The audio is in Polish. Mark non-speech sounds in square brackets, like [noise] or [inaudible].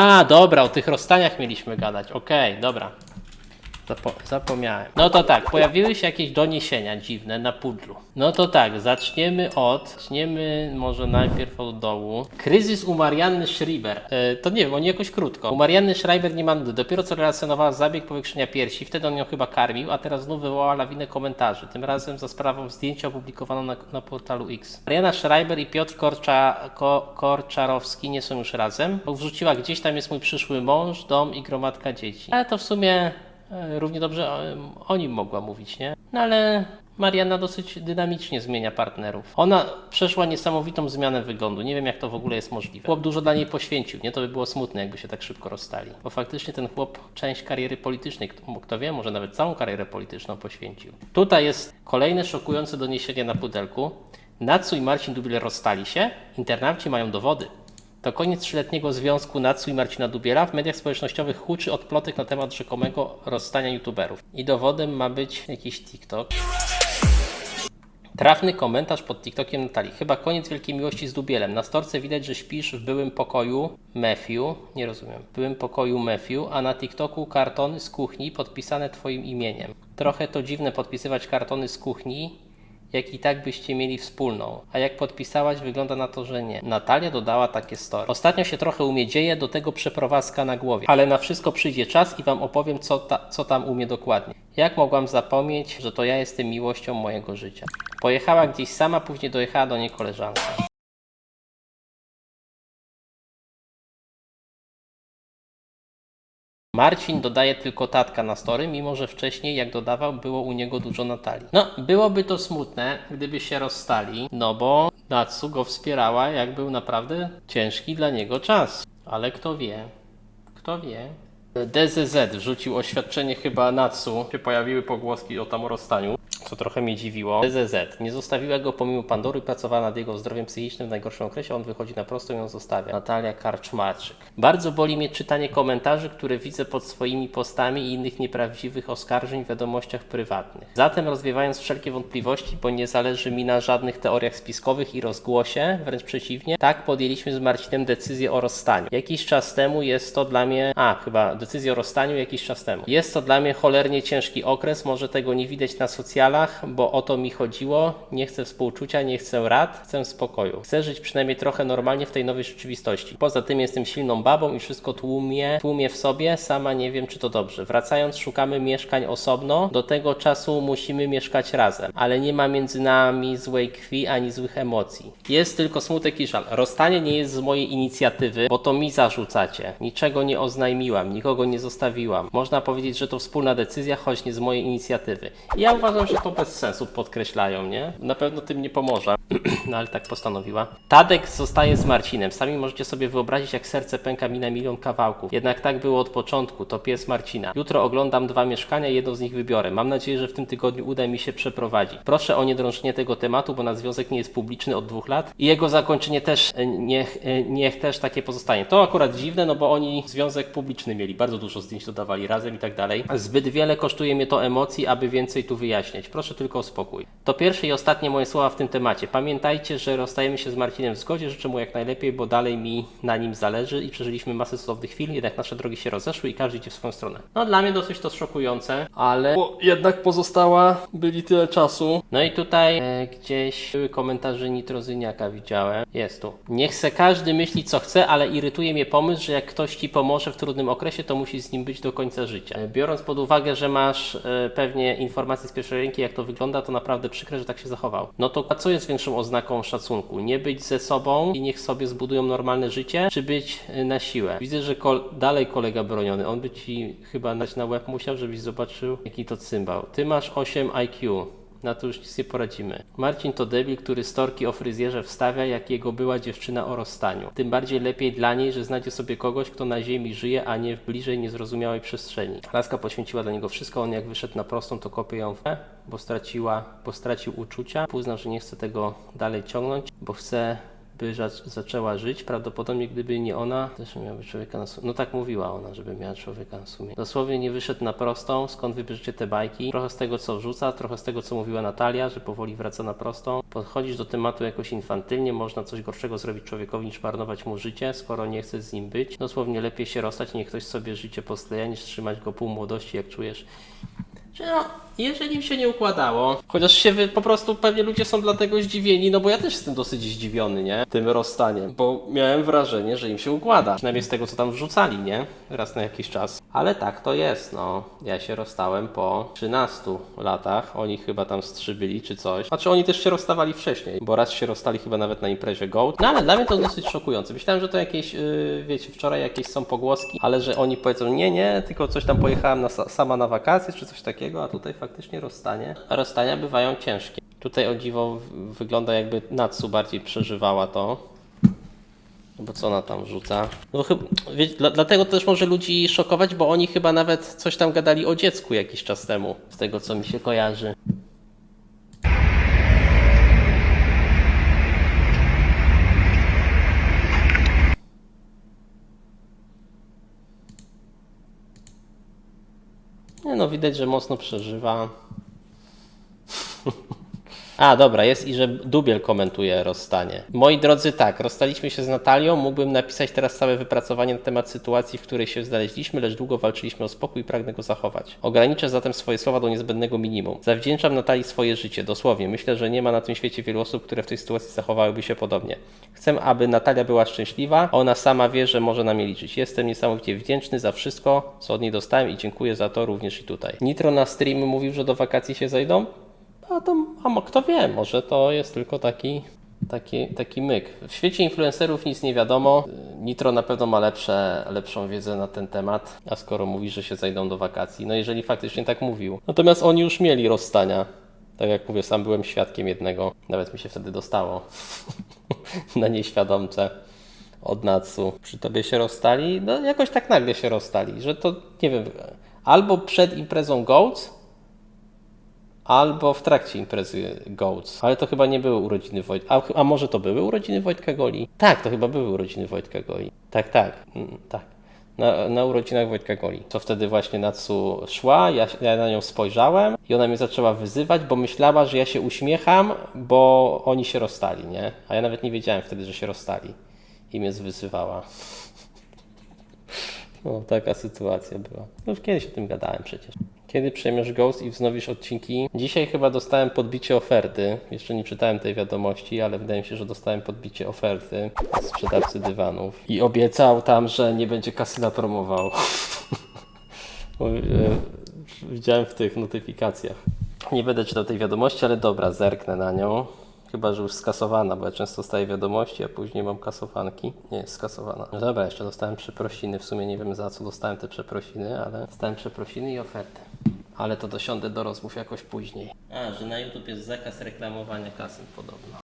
A, dobra, o tych rozstaniach mieliśmy gadać. Okej, dobra. Zapo zapomniałem. No to tak, pojawiły się jakieś doniesienia dziwne na pudlu. No to tak, zaczniemy od. Zaczniemy może najpierw od dołu. Kryzys u Marianny Schreiber. E, to nie wiem, oni jakoś krótko. U Marianny Schreiber nie ma nudy. Dopiero co relacjonowała zabieg powiększenia piersi, wtedy on ją chyba karmił, a teraz znów wywołała lawinę komentarzy. Tym razem za sprawą zdjęcia opublikowano na, na portalu X. Mariana Schreiber i Piotr Korcza, Ko, Korczarowski nie są już razem. Wrzuciła gdzieś tam jest mój przyszły mąż, dom i gromadka dzieci. Ale to w sumie Równie dobrze o, o nim mogła mówić, nie? No ale Marianna dosyć dynamicznie zmienia partnerów. Ona przeszła niesamowitą zmianę wyglądu. Nie wiem, jak to w ogóle jest możliwe. Chłop dużo dla niej poświęcił, nie? To by było smutne, jakby się tak szybko rozstali. Bo faktycznie ten chłop część kariery politycznej, kto wie, może nawet całą karierę polityczną poświęcił. Tutaj jest kolejne szokujące doniesienie na pudelku. Natsu i Marcin Dubiel rozstali się. Internauci mają dowody. To koniec trzyletniego związku Natsu i Marcina Dubiela. W mediach społecznościowych huczy od plotek na temat rzekomego rozstania youtuberów. I dowodem ma być jakiś TikTok. Trafny komentarz pod TikTokiem Natalii. Chyba koniec wielkiej miłości z Dubielem. Na storce widać, że śpisz w byłym pokoju Matthew. Nie rozumiem. W byłym pokoju Matthew, a na TikToku kartony z kuchni podpisane Twoim imieniem. Trochę to dziwne podpisywać kartony z kuchni, jak i tak byście mieli wspólną. A jak podpisałaś, wygląda na to, że nie. Natalia dodała takie story. Ostatnio się trochę u mnie dzieje, do tego przeprowadzka na głowie. Ale na wszystko przyjdzie czas i Wam opowiem, co, ta, co tam u mnie dokładnie. Jak mogłam zapomnieć, że to ja jestem miłością mojego życia. Pojechała gdzieś sama, później dojechała do niej koleżanka. Marcin dodaje tylko tatka na story, mimo że wcześniej, jak dodawał, było u niego dużo Natalii. No, byłoby to smutne, gdyby się rozstali, no bo Natsu go wspierała, jak był naprawdę ciężki dla niego czas. Ale kto wie, kto wie. DZZ wrzucił oświadczenie chyba Natsu. Się pojawiły pogłoski o tam rozstaniu, co trochę mnie dziwiło. DZZ nie zostawiła go pomimo Pandory pracowała nad jego zdrowiem psychicznym w najgorszym okresie. On wychodzi na prostą i ją zostawia. Natalia Karczmarczyk. Bardzo boli mnie czytanie komentarzy, które widzę pod swoimi postami i innych nieprawdziwych oskarżeń w wiadomościach prywatnych. Zatem rozwiewając wszelkie wątpliwości, bo nie zależy mi na żadnych teoriach spiskowych i rozgłosie, wręcz przeciwnie, tak podjęliśmy z Marcinem decyzję o rozstaniu. Jakiś czas temu jest to dla mnie, a chyba decyzję o rozstaniu jakiś czas temu. Jest to dla mnie cholernie ciężki okres, może tego nie widać na socjalach, bo o to mi chodziło. Nie chcę współczucia, nie chcę rad, chcę spokoju. Chcę żyć przynajmniej trochę normalnie w tej nowej rzeczywistości. Poza tym jestem silną babą i wszystko tłumię, tłumię w sobie, sama nie wiem czy to dobrze. Wracając szukamy mieszkań osobno, do tego czasu musimy mieszkać razem, ale nie ma między nami złej krwi ani złych emocji. Jest tylko smutek i żal. Rozstanie nie jest z mojej inicjatywy, bo to mi zarzucacie. Niczego nie oznajmiłam, nikogo nie zostawiłam. Można powiedzieć, że to wspólna decyzja, choć nie z mojej inicjatywy. Ja uważam, że to bez sensu podkreślają, nie? Na pewno tym nie pomoże. [clears throat] no ale tak postanowiła. Tadek zostaje z Marcinem. Sami możecie sobie wyobrazić, jak serce pęka mi na milion kawałków. Jednak tak było od początku. To pies Marcina. Jutro oglądam dwa mieszkania i jedno z nich wybiorę. Mam nadzieję, że w tym tygodniu uda mi się przeprowadzić. Proszę o niedrążenie tego tematu, bo nasz związek nie jest publiczny od dwóch lat i jego zakończenie też e, niech, e, niech też takie pozostanie. To akurat dziwne, no bo oni związek publiczny mieli. Bardzo dużo zdjęć dodawali razem i tak dalej. Zbyt wiele kosztuje mnie to emocji, aby więcej tu wyjaśniać. Proszę tylko o spokój. To pierwsze i ostatnie moje słowa w tym temacie. Pamiętajcie, że rozstajemy się z Marcinem w zgodzie. Życzę mu jak najlepiej, bo dalej mi na nim zależy i przeżyliśmy masę cudownych chwil, jednak nasze drogi się rozeszły i każdy idzie w swoją stronę. No dla mnie dosyć to szokujące, ale bo jednak pozostała, byli tyle czasu. No i tutaj e, gdzieś były komentarze Nitrozyniaka widziałem. Jest tu. Niech se każdy myśli co chce, ale irytuje mnie pomysł, że jak ktoś ci pomoże w trudnym okresie, to musi z nim być do końca życia. E, Biorąc pod uwagę, że masz e, pewnie informacje z pierwszej ręki, jak to wygląda, to naprawdę przykre, że tak się zachował. No to a co jest większą oznaką szacunku? Nie być ze sobą i niech sobie zbudują normalne życie, czy być e, na siłę? Widzę, że kol dalej kolega broniony. On by ci chyba dać na łeb musiał, żebyś zobaczył, jaki to cymbał. Ty masz 8 IQ. Na to już nic nie poradzimy. Marcin to debil, który storki o fryzjerze wstawia, jak jego była dziewczyna o rozstaniu. Tym bardziej lepiej dla niej, że znajdzie sobie kogoś, kto na ziemi żyje, a nie w bliżej niezrozumiałej przestrzeni. Laska poświęciła dla niego wszystko, on jak wyszedł na prostą, to kopie ją w bo straciła, bo stracił uczucia. Uznał, że nie chce tego dalej ciągnąć, bo chce by za- zaczęła żyć. Prawdopodobnie gdyby nie ona, też miałaby człowieka na sumieniu. No tak mówiła ona, żeby miała człowieka na sumieniu. Dosłownie nie wyszedł na prostą, skąd wybierzecie te bajki. Trochę z tego, co wrzuca, trochę z tego, co mówiła Natalia, że powoli wraca na prostą. Podchodzisz do tematu jakoś infantylnie, można coś gorszego zrobić człowiekowi niż marnować mu życie, skoro nie chcesz z nim być. Dosłownie lepiej się rozstać, niech ktoś sobie życie poskleja, niż trzymać go pół młodości, jak czujesz że no, jeżeli im się nie układało, chociaż się wy, po prostu pewnie ludzie są dlatego zdziwieni, no bo ja też jestem dosyć zdziwiony, nie? Tym rozstaniem, bo miałem wrażenie, że im się układa. Przynajmniej z tego, co tam wrzucali, nie? Raz na jakiś czas. Ale tak to jest, no. Ja się rozstałem po 13 latach. Oni chyba tam z trzy byli, czy coś. Znaczy oni też się rozstawali wcześniej, bo raz się rozstali chyba nawet na imprezie Goat. No ale dla mnie to dosyć szokujące. Myślałem, że to jakieś, yy, wiecie, wczoraj jakieś są pogłoski, ale że oni powiedzą, nie, nie, tylko coś tam pojechałem na, sa- sama na wakacje, czy coś takiego, a tutaj faktycznie rozstanie. A rozstania bywają ciężkie. Tutaj o dziwo wygląda jakby Natsu bardziej przeżywała to. No Bo co ona tam rzuca? No chyba, wie, dla, dlatego też może ludzi szokować, bo oni chyba nawet coś tam gadali o dziecku jakiś czas temu, z tego co mi się kojarzy. No, widać, że mocno przeżywa. A, dobra, jest i że Dubiel komentuje rozstanie. Moi drodzy, tak, rozstaliśmy się z Natalią. Mógłbym napisać teraz całe wypracowanie na temat sytuacji, w której się znaleźliśmy, lecz długo walczyliśmy o spokój i pragnę go zachować. Ograniczę zatem swoje słowa do niezbędnego minimum. Zawdzięczam Natalii swoje życie, dosłownie. Myślę, że nie ma na tym świecie wielu osób, które w tej sytuacji zachowałyby się podobnie. Chcę, aby Natalia była szczęśliwa, ona sama wie, że może na mnie liczyć. Jestem niesamowicie wdzięczny za wszystko, co od niej dostałem i dziękuję za to również i tutaj. Nitro na stream mówił, że do wakacji się zajdą. A to, a kto wie, może to jest tylko taki, taki, taki myk. W świecie influencerów nic nie wiadomo. Nitro na pewno ma lepsze, lepszą wiedzę na ten temat, a skoro mówi, że się zajdą do wakacji, no jeżeli faktycznie tak mówił. Natomiast oni już mieli rozstania. Tak jak mówię, sam byłem świadkiem jednego. Nawet mi się wtedy dostało [laughs] na nieświadomce od Natsu. Przy tobie się rozstali? No jakoś tak nagle się rozstali, że to nie wiem, albo przed imprezą Goats, Albo w trakcie imprezy Goats. Ale to chyba nie były urodziny Wojtka. A, może to były urodziny Wojtka Goli? Tak, to chyba były urodziny Wojtka Goli. Tak, tak. Mm, tak. Na, na urodzinach Wojtka Goli. Co wtedy właśnie Natsu szła, ja, ja na nią spojrzałem i ona mnie zaczęła wyzywać, bo myślała, że ja się uśmiecham, bo oni się rozstali, nie? A ja nawet nie wiedziałem wtedy, że się rozstali. I mnie zwyzywała. No, taka sytuacja była. No już kiedyś o tym gadałem przecież. Kiedy przejmiesz Ghost i wznowisz odcinki? Dzisiaj chyba dostałem podbicie oferty. Jeszcze nie czytałem tej wiadomości, ale wydaje mi się, że dostałem podbicie oferty od sprzedawcy dywanów. I obiecał tam, że nie będzie kasyna promował. [laughs] Widziałem w tych notyfikacjach. Nie będę czytał tej wiadomości, ale dobra, zerknę na nią. Chyba, że już skasowana, bo ja często dostaję wiadomości, a później mam kasowanki. Nie jest skasowana. No dobra, jeszcze dostałem przeprosiny. W sumie nie wiem za co dostałem te przeprosiny, ale dostałem przeprosiny i ofertę. Ale to dosiądę do rozmów jakoś później. A, że na YouTube jest zakaz reklamowania kasyn podobno.